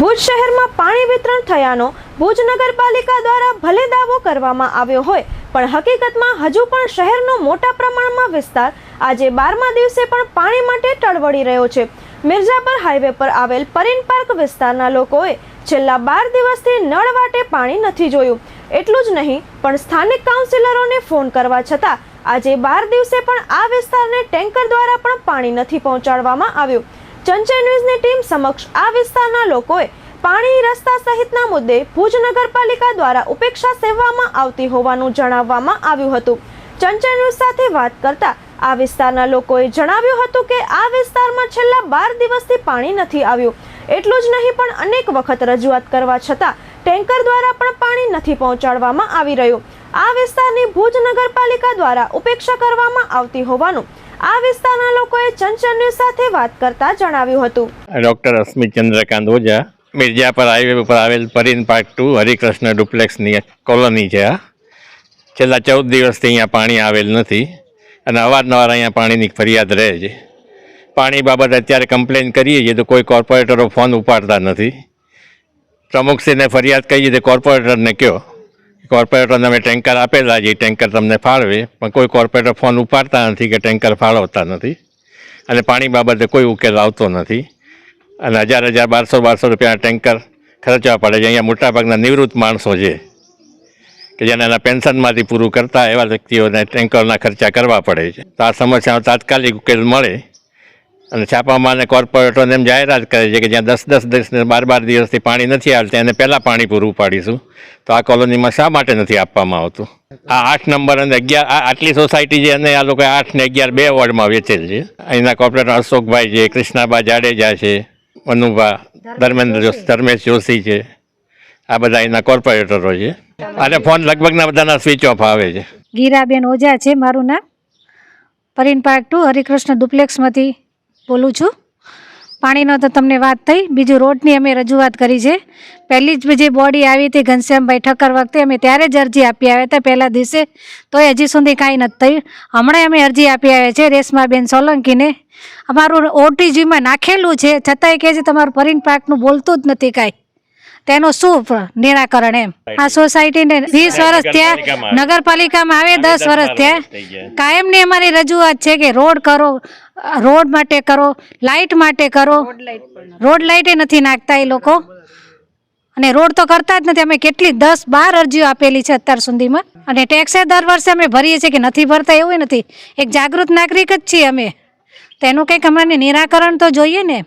ભુજ શહેરમાં પાણી વિતરણ થયાનો ભુજ નગરપાલિકા દ્વારા ભલે દાવો કરવામાં આવ્યો હોય, પણ હકીકતમાં હજુ પણ શહેરનો મોટા પ્રમાણમાં વિસ્તાર આજે બારમા દિવસે પણ પાણી માટે ટળવળી રહ્યો છે. મિર્ઝાપર હાઈવે પર આવેલ પરીન પાર્ક વિસ્તારના લોકોએ છેલ્લા બાર દિવસથી નળ વાટે પાણી નથી જોયું. એટલું જ નહીં, પણ સ્થાનિક કાઉન્સિલરોને ફોન કરવા છતાં આજે બાર દિવસે પણ આ વિસ્તારને ટેન્કર દ્વારા પણ પાણી નથી પહોંચાડવામાં આવ્યું. ચંચય ન્યૂઝની ટીમ સમક્ષ આ વિસ્તારના લોકોએ પાણી રસ્તા સહિતના મુદ્દે ભુજ નગરપાલિકા દ્વારા ઉપેક્ષા સેવવામાં આવતી હોવાનું જણાવવામાં આવ્યું હતું. ચંચળ ન્યૂઝ સાથે વાત કરતા આ વિસ્તારના લોકોએ જણાવ્યું હતું કે આ વિસ્તારમાં છેલ્લા બાર દિવસથી પાણી નથી આવ્યું. એટલું જ નહીં પણ અનેક વખત રજૂઆત કરવા છતાં ટેન્કર દ્વારા પણ પાણી નથી પહોંચાડવામાં આવી રહ્યું. આ વિસ્તારની ભુજ નગરપાલિકા દ્વારા ઉપેક્ષા કરવામાં આવતી હોવાનું આ વિસ્તારના લોકોએ ચંચન ન્યૂઝ સાથે વાત કરતા જણાવ્યું હતું. ડૉક્ટર અસ્મિત ચંદ્રકાંત ઓઝા મિર્જાપર હાઈવે ઉપર આવેલ પરીન પાર્ક ટુ હરિકૃષ્ણ ડુપ્લેક્સની કોલોની છે આ. છેલ્લા ચૌદ દિવસથી અહીંયા પાણી આવેલ નથી અને અવારનવાર અહીંયા પાણીની ફરિયાદ રહે છે. પાણી બાબતે અત્યારે કમ્પ્લેન કરીએ છીએ તો કોઈ કોર્પોરેટરો ફોન ઉપાડતા નથી. પ્રમુખશ્રીને ફરિયાદ કહીએ તો કોર્પોરેટરને કહો કોર્પોરેટરને અમે ટેન્કર આપેલા જે ટેન્કર તમને ફાળવે, પણ કોઈ કોર્પોરેટર ફોન ઉપાડતા નથી કે ટેન્કર ફાળવતા નથી. અને પાણી બાબતે કોઈ ઉકેલ આવતો નથી. અને હજાર હજાર બારસો બારસો રૂપિયાના ટેન્કર ખર્ચવા પડે છે. અહીંયા મોટાભાગના નિવૃત્ત માણસો છે કે જેને એના પેન્શનમાંથી પૂરું કરતા એવા વ્યક્તિઓને ટેન્કરના ખર્ચા કરવા પડે છે. તો આ સમસ્યાનો તાત્કાલિક ઉકેલ મળે. અને છાપામાં અને કોર્પોરેટરોને એમ જાહેરાત કરે છે કે જ્યાં દસ દસ દસ બાર બાર દિવસથી પાણી નથી આવતું, એને પહેલાં પાણી પૂરું પાડીશું. તો આ કોલોનીમાં શા માટે નથી આપવામાં આવતું? આ આઠ નંબર અને અગિયાર, આ આટલી સોસાયટી છે અને આ લોકો આઠ ને અગિયાર બે વોર્ડમાં વેચેલ છે. અહીંના કોર્પોરેટર અશોકભાઈ છે, કૃષ્ણાબા જાડેજા છે મનુભા ધર્મેન્દ્ર જોશી ધર્મેશ જોશી છે. આ બધા અહીંના કોર્પોરેટરો છે. અને ફોન લગભગના બધાના સ્વિચ ઓફ આવે છે. ગીરાબેન ઓઝા છે, મારું નામ. પરીન પાર્ટ ટુ હરિકૃષ્ણ ડુપ્લેક્સમાંથી. બોલું છું. પાણીનો તો તમને વાત થઈ. બીજું રોડની અમે રજૂઆત કરી છે. પહેલી જ જે બોડી આવી હતી ઘનશ્યામભાઈ ઠક્કર વખતે અમે ત્યારે જ અરજી આપી આવ્યા હતા પહેલા દિવસે. તો હજી સુધી કાંઈ નથી થયું. હમણાં અમે અરજી આપી આવ્યા છે રેશમાબેન સોલંકીને. અમારું ઓટીજીમાં નાખેલું છે. છતાંય કહે છે તમારું પરિણ પાકનું બોલતું જ નથી કાંઈ. તેનું શું નિરાકરણ એમ. આ સોસાયટીને વીસ વર્ષ થયા. નગરપાલિકામાં આવે દસ વર્ષ થયા. કાયમની અમારી રજૂઆત છે કે રોડ કરો રોડ માટે કરો લાઇટ માટે કરો. રોડ લાઇટે નથી. નાખતા એ લોકો. અને રોડ તો કરતા જ નથી. અમે કેટલી દસ બાર અરજીઓ આપેલી છે અત્યાર સુધીમાં. અને ટેક્સે દર વર્ષે અમે ભરીએ છીએ કે નથી ભરતા એવું નથી. એક જાગૃત નાગરિક જ છીએ અમે. તેનું કંઈક અમને નિરાકરણ તો જોઈએ ને.